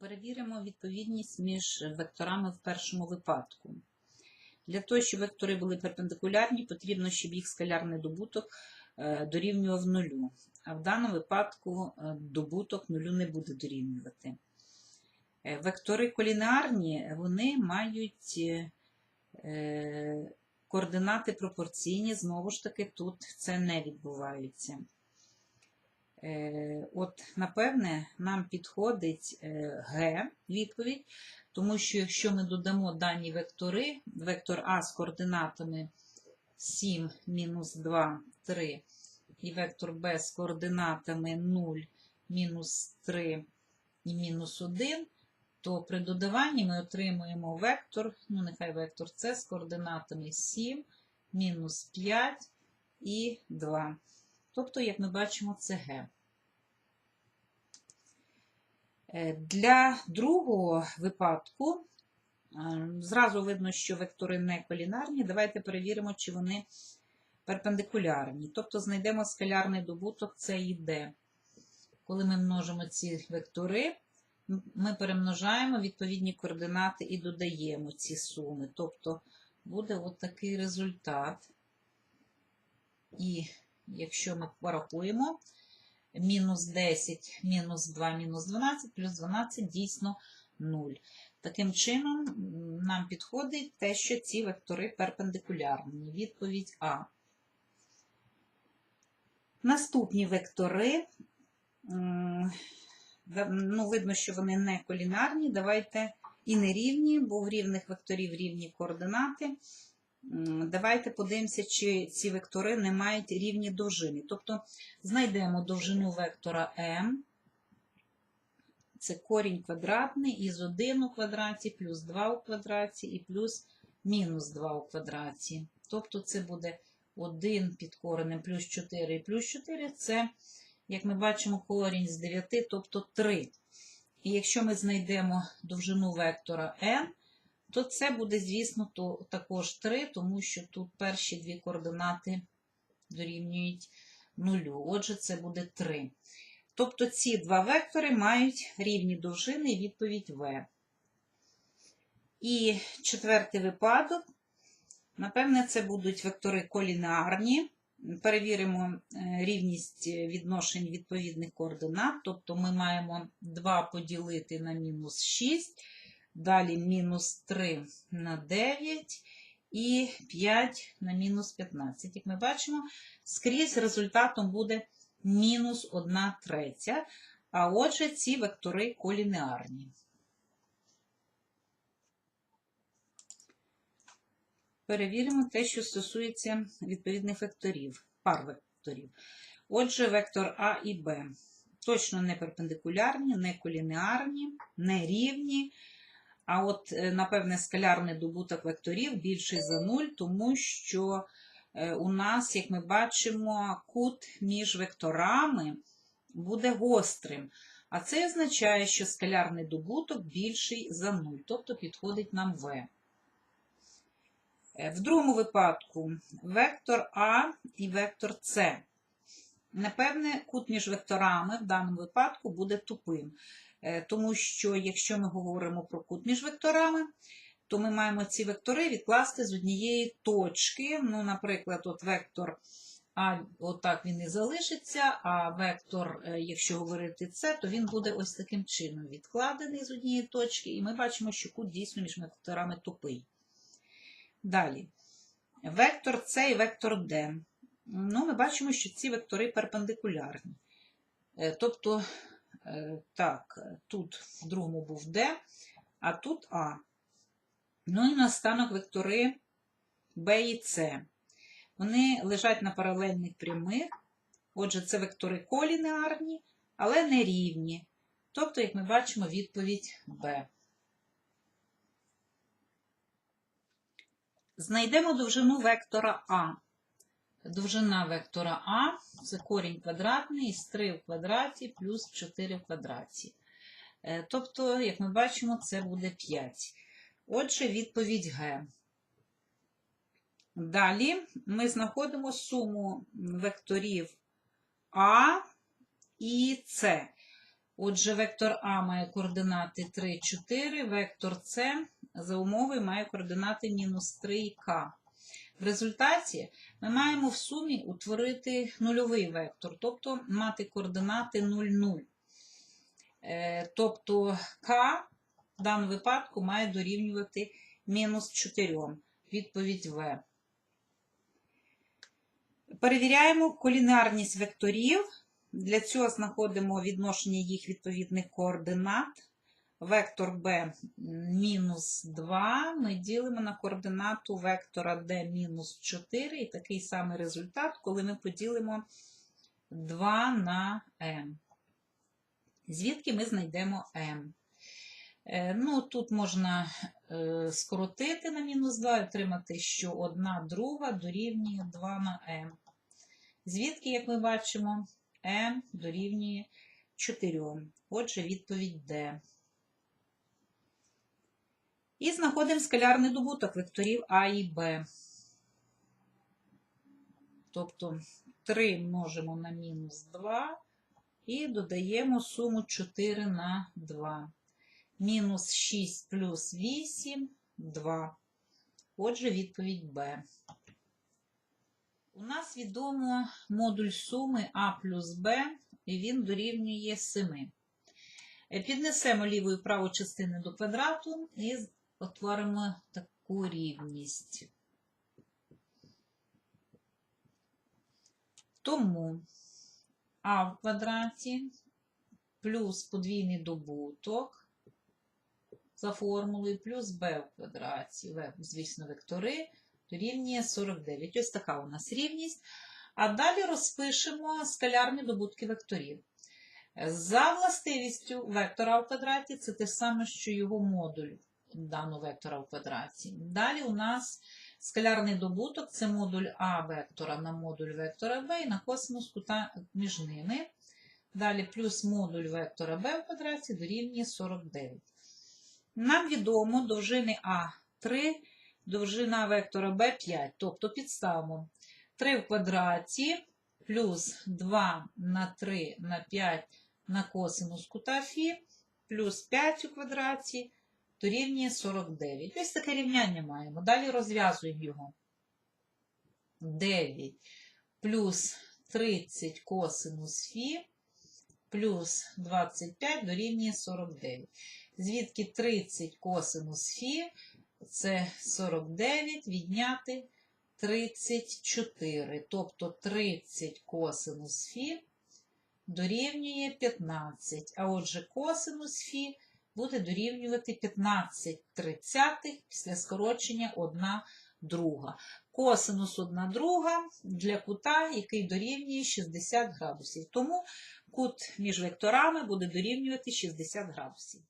Перевіримо відповідність між векторами в першому випадку. Для того, щоб вектори були перпендикулярні, потрібно, щоб їх скалярний добуток е, дорівнював нулю. А в даному випадку е, добуток нулю не буде дорівнювати. Е, Вектори колінарні вони мають координати пропорційні, знову ж таки, тут це не відбувається. Е, От, напевне, нам підходить е, Г відповідь, тому що якщо ми додамо дані вектори, вектор А з координатами 7, мінус 2, 3, і вектор Б з координатами 0, мінус 3 і мінус 1, то при додаванні ми отримуємо вектор, ну нехай вектор С з координатами 7, мінус 5 і 2. Тобто, як ми бачимо, це Г. Е, Для другого випадку е, зразу видно, що вектори не колінарні. Давайте перевіримо, чи вони перпендикулярні. Тобто знайдемо скалярний добуток С і Д. Коли ми множимо ці вектори, ми перемножаємо відповідні координати і додаємо ці суми. Тобто буде от такий результат. І якщо ми порахуємо, мінус 10, мінус 2, мінус 12, плюс 12 дійсно 0. Таким чином, нам підходить те, що ці вектори перпендикулярні. Відповідь А. Наступні вектори. Ну, видно, що вони не колінарні. Давайте і не рівні, бо в рівних векторів рівні координати. М, Давайте подивимося, чи ці вектори не мають рівні довжини. Тобто знайдемо довжину вектора m. Це корінь квадратний із 1 у квадраті, плюс 2 у квадраті і плюс мінус 2 у квадраті. Тобто це буде 1 під коренем плюс 4 і плюс 4 це, як ми бачимо, корінь з 9, тобто 3. І якщо ми знайдемо довжину вектора n, то це буде, звісно, то також 3, тому що тут перші дві координати дорівнюють нулю. Отже, це буде 3. Тобто ці два вектори мають рівні довжини і відповідь В. І четвертий випадок. Напевне, це будуть вектори колінарні. Перевіримо е, рівність відношень відповідних координат. Тобто ми маємо 2 поділити на мінус 6, далі мінус 3 на 9 і 5 на мінус 15. Як ми бачимо, скрізь результатом буде мінус 1 третя, а отже, ці вектори колінеарні. Перевіримо те, що стосується відповідних векторів, пар векторів. Отже, вектор А і Б точно не перпендикулярні, не колінеарні, не рівні. А от, е, напевне, скалярний добуток векторів більший за 0, тому що е, у нас, як ми бачимо, кут між векторами буде гострим. А це означає, що скалярний добуток більший за 0, тобто підходить нам В. Е, В другому випадку вектор А і вектор С. Напевне, кут між векторами в даному випадку буде тупим. Е, Тому що, якщо ми говоримо про кут між векторами, то ми маємо ці вектори відкласти з однієї точки. Ну, наприклад, от вектор А, отак він і залишиться, а вектор, е, якщо говорити С, то він буде ось таким чином відкладений з однієї точки, і ми бачимо, що кут дійсно між векторами тупий. Далі. Вектор С і вектор Д. Ну, ми бачимо, що ці вектори перпендикулярні. Е, Тобто, так, тут в другому був D, а тут А. Ну і наостанок вектори B і C. Вони лежать на паралельних прямих. Отже, це вектори колінеарні, але не рівні. Тобто, як ми бачимо, відповідь Б. Знайдемо довжину вектора А. Довжина вектора А це корінь квадратний із 3 в квадраті плюс 4 в квадраті. Е, Тобто, як ми бачимо, це буде 5. Отже, відповідь Г. Далі ми знаходимо суму векторів А і С. Отже, вектор А має координати 3, 4, вектор С за умови має координати мінус 3 і К. В результаті ми маємо в сумі утворити нульовий вектор, тобто мати координати 0, 0. Е, Тобто К в даному випадку має дорівнювати мінус 4. Відповідь В. Перевіряємо колінарність векторів. Для цього знаходимо відношення їх відповідних координат. Вектор b мінус 2 ми ділимо на координату вектора d мінус 4. І такий самий результат, коли ми поділимо 2 на m. Звідки ми знайдемо m? Е, Ну, тут можна е, скоротити на мінус 2 і отримати, що 1 друга дорівнює 2 на m. Звідки, як ми бачимо, m дорівнює 4. Отже, відповідь D. І знаходимо скалярний добуток векторів А і Б. Тобто 3 множимо на мінус 2 і додаємо суму 4 на 2. Мінус 6 плюс 8 2. Отже, відповідь Б. У нас відомо модуль суми А плюс Б, і він дорівнює 7. Піднесемо ліву і праву частини до квадрату і утворимо таку рівність. Тому А в квадраті плюс подвійний добуток за формулою плюс b в квадраті, в, звісно, вектори, дорівнює 49. Ось така у нас рівність. А далі розпишемо скалярні добутки векторів. За властивістю вектора в квадраті це те саме, що його модуль даного вектора в квадраті. Далі у нас скалярний добуток це модуль А вектора на модуль вектора b і на косинус кута між ними. Далі плюс модуль вектора b в квадраті дорівнює 49. Нам відомо довжини А 3, довжина вектора b 5. Тобто підставимо 3 в квадраті плюс 2 на 3 на 5 на косинус кута Фі, плюс 5 у квадраті дорівнює 49. Ось таке рівняння маємо. Далі розв'язуємо його. 9 плюс 30 косинус Фі плюс 25 дорівнює 49. Звідки 30 косинус Фі, це 49, відняти 34. Тобто 30 косинус Фі дорівнює 15. А отже, косинус Фі буде дорівнювати 15 тридцятих після скорочення 1 друга. Косинус 1 друга для кута, який дорівнює 60 градусів. Тому кут між векторами буде дорівнювати 60 градусів.